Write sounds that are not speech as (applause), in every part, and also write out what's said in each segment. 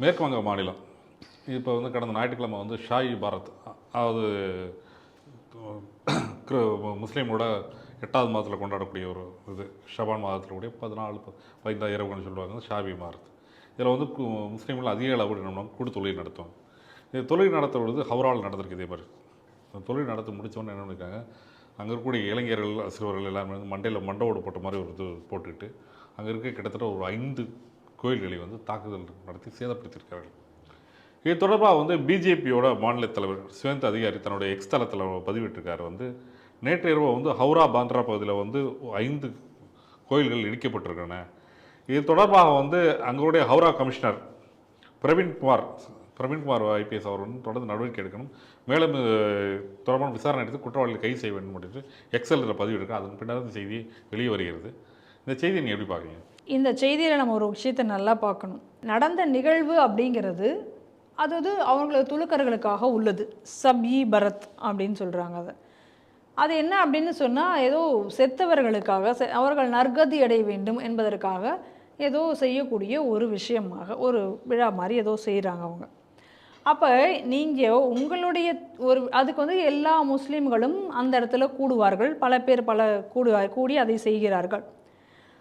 மேற்கு வங்க மாநிலம். இப்போ வந்து கடந்த ஞாயிற்றுக்கிழமை வந்து ஷாயி பாரத் அதாவது முஸ்லீமோட எட்டாவது மாதத்தில் கொண்டாடக்கூடிய ஒரு இது ஷபான் மாதத்தில் கூடிய பதினாலு ப- இரவுகள்னு சொல்லுவாங்க ஷாபி மாரத் இதில் வந்து கு- முஸ்லீம்கள் அதிக அளவு என்ன கூட்டு தொழில் நடத்துவாங்க. இது தொழில் நடத்துறது ஹவரால் நடந்திருக்கு இதே மாதிரி. தொழில் நடத்தி முடித்தோன்னு என்ன பண்ணியிருக்காங்க அங்கே இருக்கக்கூடிய இளைஞர்கள் சிறுவர்கள் எல்லாமே வந்து மண்டையில் மண்டவோடு போட்ட மாதிரி ஒரு இது போட்டுக்கிட்டு அங்கே இருக்க கிட்டத்தட்ட ஒரு ஐந்து கோயில்களை வந்து தாக்குதல் நடத்தி சேதப்படுத்தியிருக்கார்கள் இது தொடர்பாக வந்து பிஜேபியோட மாநில தலைவர் சுவேந்த் அதிகாரி தன்னுடைய எக்ஸ் தளத்தில் பதிவிட்டிருக்காரு. வந்து நேற்று இரவு வந்து ஹவுரா பாந்த்ரா பகுதியில் வந்து ஐந்து கோயில்கள் இடிக்கப்பட்டிருக்கின்றன. இது தொடர்பாக வந்து அங்களுடைய ஹவுரா கமிஷனர் பிரவீன்குமார் பிரவீன்குமார் ஐபிஎஸ் அவர் வந்து தொடர்ந்து நடவடிக்கை எடுக்கணும். மேலும் தொடர்பான விசாரணை எடுத்து குற்றவாளிகளை கைது செய்ய வேண்டும் அப்படின்னு எக்ஸலில் பதிவிட்டிருக்காங்க அதன் பின்னர் இந்த செய்தி வெளியே வருகிறது இந்த செய்தியை நீ எப்படி பார்க்குறீங்க? இந்த செய்தியில் நம்ம ஒரு விஷயத்தை நல்லா பார்க்கணும். நடந்த நிகழ்வு அப்படிங்கிறது அது வந்து அவங்களோட துலுக்கர்களுக்காக உள்ளது. சபி பரத் அப்படின்னு சொல்கிறாங்க அதை. அது என்ன அப்படின்னு சொன்னால் ஏதோ செத்தவர்களுக்காக செ- அவர்கள் நற்கதி அடைய வேண்டும் என்பதற்காக ஏதோ செய்யக்கூடிய ஒரு விஷயமாக ஒரு விழா மாதிரி ஏதோ செய்கிறாங்க அவங்க. அப்போ நீங்கள் உங்களுடைய ஒரு அதுக்கு வந்து எல்லா முஸ்லீம்களும் அந்த இடத்துல கூடுவார்கள். பல பேர் பல கூடுவார் கூடி அதை செய்கிறார்கள்.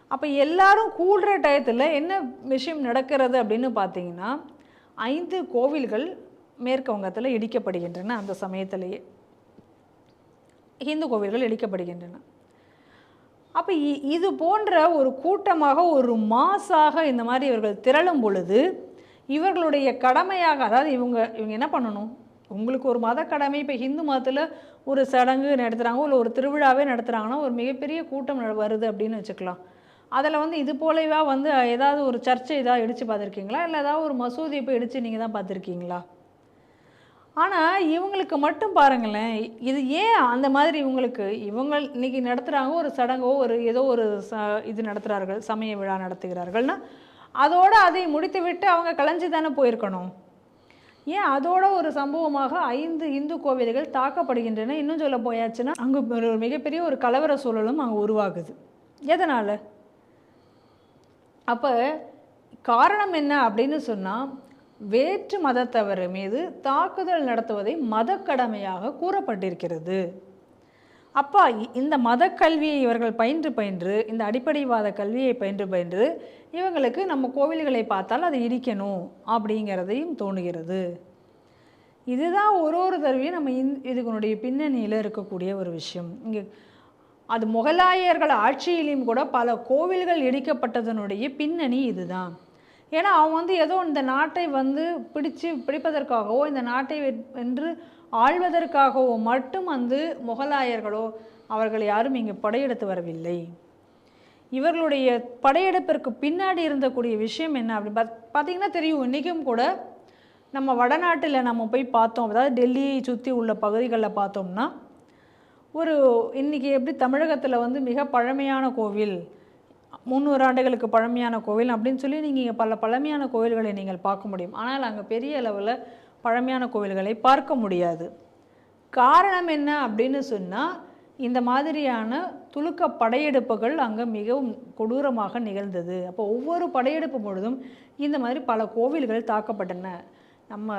அப்போ எல்லாரும் கூடுற டயத்தில் என்ன விஷயம் நடக்கிறது அப்படின்னு பார்த்தீங்கன்னா ஐந்து கோவில்கள் மேற்கு வங்கத்தில் இடிக்கப்படுகின்றன அந்த சமயத்திலேயே. இந்து கோவில்கள் இடிக்கப்படுகின்றன. அப்போ இ- இது போன்ற ஒரு கூட்டமாக ஒரு மாசாக இந்த மாதிரி இவர்கள் திரளும் பொழுது இவர்களுடைய கடமையாக அதாவது இவங்க இவங்க என்ன பண்ணணும்? உங்களுக்கு ஒரு மத கடமை இப்போ ஹிந்து மதத்தில் ஒரு சடங்கு நடத்துகிறாங்க இல்லை ஒரு திருவிழாவே நடத்துகிறாங்கன்னா ஒரு மிகப்பெரிய கூட்டம் வருது அப்படின்னு வச்சுக்கலாம். அதில் வந்து இது போலவா வந்து ஏதாவது ஒரு சர்ச்சை ஏதாவது இடித்து பார்த்துருக்கீங்களா? இல்லை ஏதாவது ஒரு மசூதி போய் இடித்து நீங்கள் தான் பார்த்துருக்கீங்களா? ஆனால் இவங்களுக்கு மட்டும் பாருங்களேன் இது ஏன் அந்த மாதிரி இவங்களுக்கு இவங்க இன்றைக்கி நடத்துகிறாங்க ஒரு சடங்கோ ஒரு ஏதோ ஒரு ச இது நடத்துகிறார்கள் சமய விழா நடத்துகிறார்கள்னா அதோடு அதை முடித்து விட்டு அவங்க கலைஞ்சு தானே போயிருக்கணும். ஏன் அதோட ஒரு சம்பவமாக ஐந்து இந்து கோவில்கள் தாக்கப்படுகின்றன இன்னும் சொல்ல போயாச்சுன்னா அங்கே ஒரு மிகப்பெரிய ஒரு கலவர சூழலும் அங்கே உருவாகுது. எதனால்? அப்போ காரணம் என்ன அப்படின்னு சொன்னால் வேற்று மதத்தவர் மீது தாக்குதல் நடத்துவதை மதக்கடமையாக கூறப்பட்டிருக்கிறது. அப்பா இ- இந்த மதக்கல்வியை இவர்கள் பயின்று பயின்று இந்த அடிப்படைவாத கல்வியை பயின்று பயின்று இவங்களுக்கு நம்ம கோவில்களை பார்த்தால் அதை இடிக்கணும் அப்படிங்கிறதையும் தோணுகிறது. இதுதான் ஒரு ஒரு தடவையும் நம்ம இந் இதுக்குனுடைய பின்னணியில் இருக்கக்கூடிய ஒரு விஷயம். இங்கே அது முகலாயர்கள் ஆட்சியிலையும் கூட பல கோவில்கள் இடிக்கப்பட்டதனுடைய பின்னணி இதுதான். ஏன்னா அவங்க வந்து ஏதோ இந்த நாட்டை வந்து பிடிச்சு பிடிப்பதற்காகவோ இந்த நாட்டை வென்று ஆழ்வதற்காகவோ மட்டும் வந்து முகலாயர்களோ அவர்கள் யாரும் இங்கே படையெடுத்து வரவில்லை. இவர்களுடைய படையெடுப்பிற்கு பின்னாடி இருந்தக்கூடிய விஷயம் என்ன அப்படி பத் பார்த்தீங்கன்னா தெரியும். இன்றைக்கும் கூட நம்ம வடநாட்டில் நம்ம போய் பார்த்தோம். அதாவது டெல்லியை சுற்றி உள்ள பகுதிகளில் பார்த்தோம்னா ஒரு இன்றைக்கி எப்படி தமிழகத்தில் வந்து மிக பழமையான கோவில் முந்நூறு ஆண்டுகளுக்கு பழமையான கோவில் அப்படின்னு சொல்லி நீங்கள் பல பழமையான கோவில்களை நீங்கள் பார்க்க முடியும். ஆனால் அங்கே பெரிய அளவில் பழமையான கோவில்களை பார்க்க முடியாது. காரணம் என்ன அப்படின்னு சொன்னால் இந்த மாதிரியான துலுக்க படையெடுப்புகள் அங்கே மிகவும் கொடூரமாக நிகழ்ந்தது. அப்போ ஒவ்வொரு படையெடுப்பு பொழுதும் இந்த மாதிரி பல கோவில்கள் தாக்கப்பட்டன. நம்ம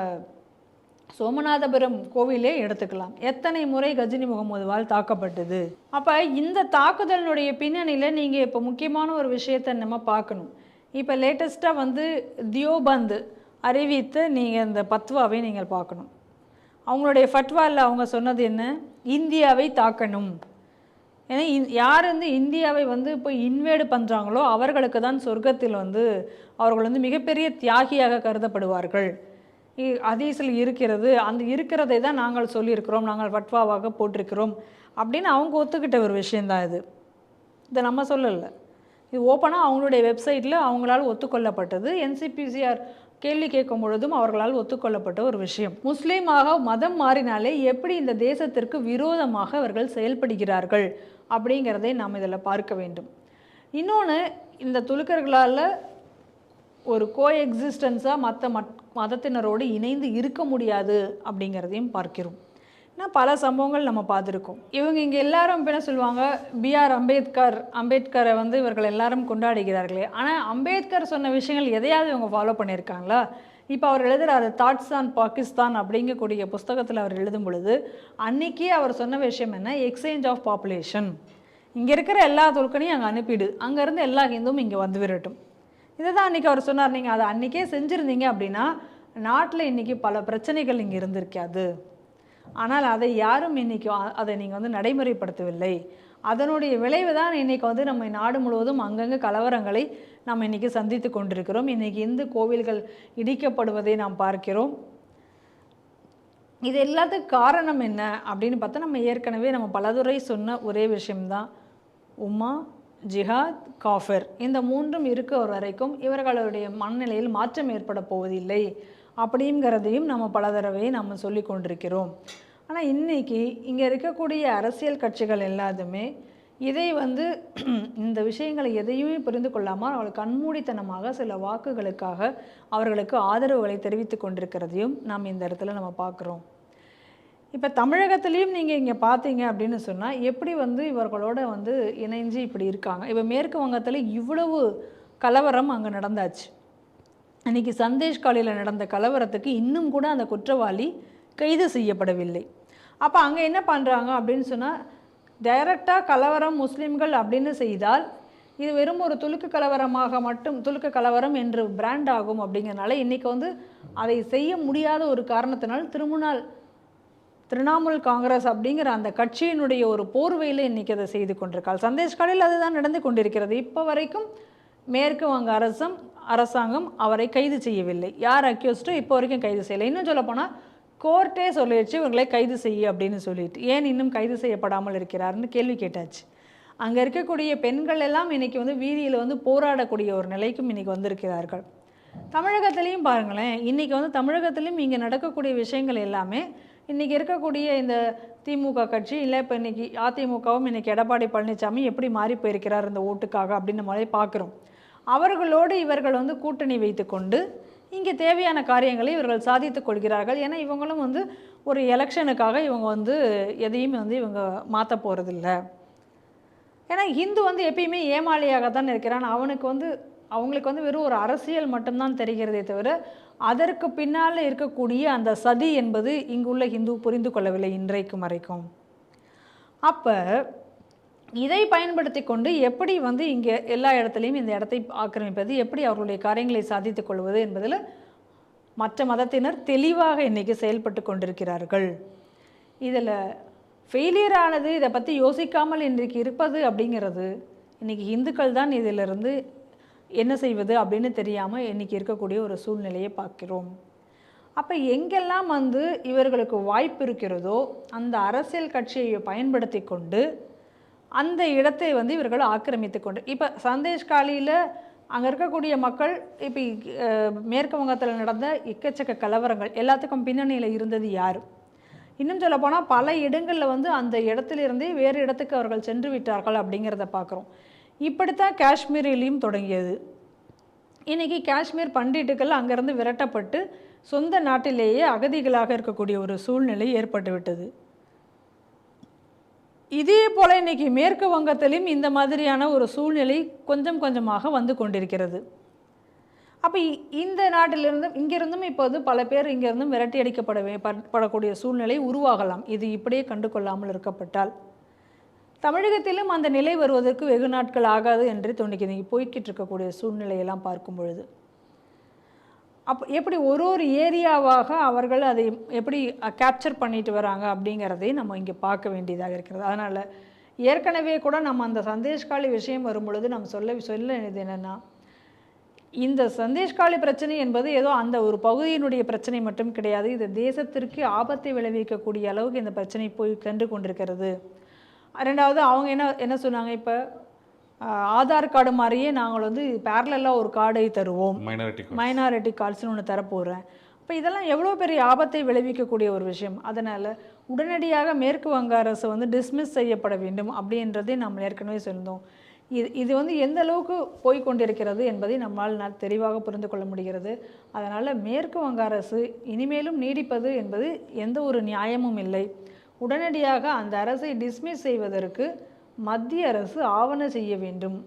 சோமநாதபுரம் கோவிலே எடுத்துக்கலாம். எத்தனை முறை கஜினி முகமதுவால் தாக்கப்பட்டது? அப்போ இந்த தாக்குதலினுடைய பின்னணியில் நீங்கள் இப்போ முக்கியமான ஒரு விஷயத்தை நம்ம பார்க்கணும் இப்போ லேட்டஸ்ட்டாக வந்து தியோபந்து அறிவித்து நீங்கள் இந்த பத்வாவை நீங்கள் பார்க்கணும் அவங்களுடைய ஃபட்வாவில் அவங்க சொன்னது என்ன? இந்தியாவை தாக்கணும். ஏன்னா இந்- யார் வந்து இந்தியாவை வந்து இப்போ இன்வேடு பண்ணுறாங்களோ அவர்களுக்கு தான் சொர்க்கத்தில் வந்து அவர்கள் வந்து மிகப்பெரிய தியாகியாக கருதப்படுவார்கள். இ- இருக்கிறது. அந்த இருக்கிறதை தான் நாங்கள் சொல்லியிருக்கிறோம். நாங்கள் வட்வாவாக போட்டிருக்கிறோம். அப்படின்னு அவங்க ஒத்துக்கிட்ட ஒரு விஷயந்தான் இது. இதை நம்ம சொல்லலை. இது ஓப்பனாக அவங்களுடைய வெப்சைட்டில் அவங்களால் ஒத்துக்கொள்ளப்பட்டது. என்சிபிசிஆர் கேள்வி கேட்கும் பொழுதும் அவர்களால் ஒத்துக்கொள்ளப்பட்ட ஒரு விஷயம். முஸ்லீமாக மதம் மாறினாலே எப்படி இந்த தேசத்திற்கு விரோதமாக அவர்கள் செயல்படுகிறார்கள் அப்படிங்கிறதை நாம் இதில் பார்க்க வேண்டும். இன்னொன்று இந்த துலுக்கர்களால் ஒரு கோ எக்ஸிஸ்டன்ஸாக மற்ற மத் மதத்தினரோடு இணைந்து இருக்க முடியாது அப்படிங்கிறதையும் பார்க்கிறோம். ஏன்னா பல சம்பவங்கள் நம்ம பார்த்துருக்கோம். இவங்க இங்கே எல்லாரும் என்ன சொல்லுவாங்க? பிஆர் அம்பேத்கர் அம்பேத்கரை வந்து இவர்கள் எல்லாரும் கொண்டாடுகிறார்களே. ஆனால் அம்பேத்கர் சொன்ன விஷயங்கள் எதையாவது இவங்க ஃபாலோ பண்ணியிருக்காங்களா? இப்போ அவர் எழுதுகிறார் தாட்ஸ் ஆன் பாகிஸ்தான் அப்படிங்கக்கூடிய புஸ்தகத்தில் அவர் எழுதும் பொழுது அன்றைக்கே அவர் சொன்ன விஷயம் என்ன? எக்ஸ்சேஞ்ச் ஆஃப் பாப்புலேஷன் இங்கே இருக்கிற எல்லா துருக்கனையும் அங்கே அனுப்பிடு. அங்கேருந்து எல்லா ஹிந்துவும் இங்கே வந்து விரட்டும் இதை தான் அன்றைக்கி அவர் சொன்னார். நீங்கள் அதை அன்றைக்கே செஞ்சுருந்தீங்க அப்படின்னா நாட்டில் இன்றைக்கி பல பிரச்சனைகள் இங்கே இருந்திருக்காது. ஆனால் அதை யாரும் இன்றைக்கி அதை நீங்கள் வந்து நடைமுறைப்படுத்தவில்லை. அதனுடைய விளைவு தான் இன்றைக்கி வந்து நம்ம நாடு முழுவதும் அங்கங்கே கலவரங்களை நாம் இன்றைக்கி சந்தித்து கொண்டிருக்கிறோம். இன்றைக்கி இந்து கோவில்கள் இடிக்கப்படுவதை நாம் பார்க்கிறோம். இது எல்லாத்துக்கும் காரணம் என்ன அப்படின்னு பார்த்தா நம்ம ஏற்கனவே நம்ம பலதுறை சொன்ன ஒரே விஷயம்தான். உமா ஜிஹாத் காஃபர் இந்த மூன்றும் இருக்க வரைக்கும் இவர்களுடைய மனநிலையில் மாற்றம் ஏற்பட போவதில்லை அப்படிங்கிறதையும் நம்ம பல தடவை நம்ம சொல்லி கொண்டிருக்கிறோம். ஆனால் இன்னைக்கு இங்கே இருக்கக்கூடிய அரசியல் கட்சிகள் எல்லாத்துமே இதை வந்து (clears throat) இந்த விஷயங்களை எதையுமே புரிந்து கொள்ளாமல் அவர்கள் கண்மூடித்தனமாக சில வாக்குகளுக்காக அவர்களுக்கு ஆதரவுகளை தெரிவித்து கொண்டிருக்கிறதையும் நாம் இந்த இடத்துல நம்ம பார்க்குறோம். இப்போ தமிழகத்துலேயும் நீங்கள் இங்கே பார்த்தீங்க அப்படின்னு சொன்னால் எப்படி வந்து இவர்களோட வந்து இணைஞ்சு இப்படி இருக்காங்க? இப்போ மேற்கு வங்கத்தில் இவ்வளவு கலவரம் அங்கே நடந்தாச்சு. அன்றைக்கி சந்தேஷ் காலையில் நடந்த கலவரத்துக்கு இன்னும் கூட அந்த குற்றவாளி கைது செய்யப்படவில்லை. அப்போ அங்கே என்ன பண்ணுறாங்க அப்படின்னு சொன்னால் டைரக்டாக கலவரம் முஸ்லீம்கள் அப்படின்னு செய்தால் இது வெறும் ஒரு துலுக்கு கலவரமாக மட்டும் துலுக்கு கலவரம் என்று பிராண்ட் ஆகும் அப்படிங்கிறனால இன்றைக்கி வந்து அதை செய்ய முடியாத ஒரு காரணத்தினால் திருமுனால் திரிணாமுல் காங்கிரஸ் அப்படிங்கிற அந்த கட்சியினுடைய ஒரு போர்வையில் இன்றைக்கி அதை செய்து கொண்டிருக்காள். சந்தேஷ்காலில் அதுதான் நடந்து கொண்டிருக்கிறது. இப்போ வரைக்கும் மேற்கு வங்க அரசும் அரசாங்கம் அவரை கைது செய்யவில்லை. யார் அக்யூஸ்டோ இப்போ வரைக்கும் கைது செய்யலை. இன்னும் சொல்லப்போனால் கோர்ட்டே சொல்லிடுச்சு இவங்களை கைது செய்ய அப்படின்னு சொல்லிட்டு. ஏன் இன்னும் கைது செய்யப்படாமல் இருக்கிறாருன்னு கேள்வி கேட்டாச்சு. அங்கே இருக்கக்கூடிய பெண்கள் எல்லாம் இன்றைக்கி வந்து வீதியில் வந்து போராடக்கூடிய ஒரு நிலைக்கும் இன்றைக்கி வந்திருக்கிறார்கள். தமிழகத்திலையும் பாருங்களேன் இன்றைக்கி வந்து தமிழகத்திலையும் இங்கே நடக்கக்கூடிய விஷயங்கள் எல்லாமே இன்றைக்கி இருக்கக்கூடிய இந்த திமுக கட்சி இல்லை இப்போ இன்றைக்கி அதிமுகவும் இன்றைக்கி எடப்பாடி பழனிசாமி எப்படி மாறி போயிருக்கிறார் இந்த ஓட்டுக்காக அப்படின்னு மாதிரி பார்க்குறோம். அவர்களோடு இவர்கள் வந்து கூட்டணி வைத்துக்கொண்டு இங்கே தேவையான காரியங்களை இவர்கள் சாதித்துக் கொள்கிறார்கள். ஏன்னா இவங்களும் வந்து ஒரு எலெக்ஷனுக்காக இவங்க வந்து எதையுமே வந்து இவங்க மாற்ற போகிறதில்ல ஏன்னா ஹிந்து வந்து எப்பயுமே ஏமாளியாக தான் இருக்கிறான். அவனுக்கு வந்து அவங்களுக்கு வந்து வெறும் ஒரு அரசியல் மட்டும்தான் தெரிகிறதே தவிர அதற்கு பின்னால் இருக்கக்கூடிய அந்த சதி என்பது இங்குள்ள ஹிந்து புரிந்து கொள்ளவில்லை இன்றைக்கும் வரைக்கும். அப்போ இதை பயன்படுத்தி கொண்டு எப்படி வந்து இங்கே எல்லா இடத்துலையும் இந்த இடத்தை ஆக்கிரமிப்பது எப்படி அவர்களுடைய காரியங்களை சாதித்துக் கொள்வது என்பதில் மற்ற மதத்தினர் தெளிவாக இன்றைக்கி செயல்பட்டு கொண்டிருக்கிறார்கள். இதில் ஃபெயிலியர் ஆனது இதை பற்றி யோசிக்காமல் இன்றைக்கு இருப்பது அப்படிங்கிறது. இன்றைக்கி இந்துக்கள் தான் இதிலிருந்து என்ன செய்வது அப்படின்னு தெரியாமல் இன்றைக்கி இருக்கக்கூடிய ஒரு சூழ்நிலையை பார்க்கிறோம். அப்போ எங்கெல்லாம் வந்து இவர்களுக்கு வாய்ப்பு இருக்கிறதோ அந்த அரசியல் கட்சியை பயன்படுத்தி கொண்டு அந்த இடத்தை வந்து இவர்கள் ஆக்கிரமித்து கொண்டு இப்போ சந்தேஷ் காலியில் அங்கே இருக்கக்கூடிய மக்கள் இப்போ மேற்கு வங்கத்தில் நடந்த எக்கச்சக்க கலவரங்கள் எல்லாத்துக்கும் பின்னணியில் இருந்தது யார்? இன்னும் சொல்லப்போனால் பல இடங்களில் வந்து அந்த இடத்துலேருந்தே வேறு இடத்துக்கு அவர்கள் சென்று விட்டார்கள் அப்படிங்கிறத பார்க்குறோம். இப்படித்தான் காஷ்மீரிலையும் தொடங்கியது. இன்றைக்கி காஷ்மீர் பண்டிட்டுகள் அங்கேருந்து விரட்டப்பட்டு சொந்த நாட்டிலேயே அகதிகளாக இருக்கக்கூடிய ஒரு சூழ்நிலை ஏற்பட்டுவிட்டது இதே போல் இன்றைக்கி மேற்கு வங்கத்திலும் இந்த மாதிரியான ஒரு சூழ்நிலை கொஞ்சம் கொஞ்சமாக வந்து கொண்டிருக்கிறது. அப்போ இந்த நாட்டிலிருந்தும் இங்கிருந்தும் இப்போது பல பேர் இங்கிருந்தும் விரட்டி அடிக்கப்படவே படக்கூடிய சூழ்நிலை உருவாகலாம். இது இப்படியே கண்டு கொள்ளாமல் இருக்கப்பட்டால். தமிழகத்திலும் அந்த நிலை வருவதற்கு வெகு நாட்கள் ஆகாது என்று தோணிக்கிறது போய்கிட்டு இருக்கக்கூடிய சூழ்நிலையெல்லாம் பார்க்கும் பொழுது. அப்போ எப்படி ஒரு ஒரு ஏரியாவாக அவர்கள் அதை எப்படி கேப்சர் பண்ணிட்டு வராங்க அப்படிங்கிறதையும் நம்ம இங்கே பார்க்க வேண்டியதாக இருக்கிறது. அதனால் ஏற்கனவே கூட நம்ம அந்த சந்தேஷ்காலி விஷயம் வரும்பொழுது நம்ம சொல்ல சொல்ல வேண்டியது என்னென்னா இந்த சந்தேஷ்காலி பிரச்சனை என்பது ஏதோ அந்த ஒரு பகுதியினுடைய பிரச்சனை மட்டும் கிடையாது. இது தேசத்திற்கு ஆபத்தை விளைவிக்கக்கூடிய அளவுக்கு இந்த பிரச்சனை போய் கண்டு கொண்டிருக்கிறது. ரெண்டாவது அவங்க என்ன என்ன சொன்னாங்க இப்போ? ஆதார் கார்டு மாதிரியே நாங்கள் வந்து பேரலாக ஒரு கார்டை தருவோம். மைனாரிட்டி மைனாரிட்டி கார்ட்ஸ்னு ஒன்று தரப்போகிறேன் இப்போ இதெல்லாம் எவ்வளோ பெரிய ஆபத்தை விளைவிக்கக்கூடிய ஒரு விஷயம். அதனால் உடனடியாக மேற்கு வங்க அரசு வந்து டிஸ்மிஸ் செய்யப்பட வேண்டும் அப்படின்றதை நாம் ஏற்கனவே சொல்லியிருந்தோம். இது இது வந்து எந்த அளவுக்கு போய் கொண்டிருக்கிறது என்பதை நம்மால் ந- தெளிவாக புரிந்து கொள்ள முடிகிறது. அதனால் மேற்கு வங்க அரசு இனிமேலும் நீடிப்பது என்பது எந்த ஒரு நியாயமும் இல்லை. உடனடியாக அந்த அரசை டிஸ்மிஸ் செய்வதற்கு மத்திய அரசு ஆவண செய்ய வேண்டும்.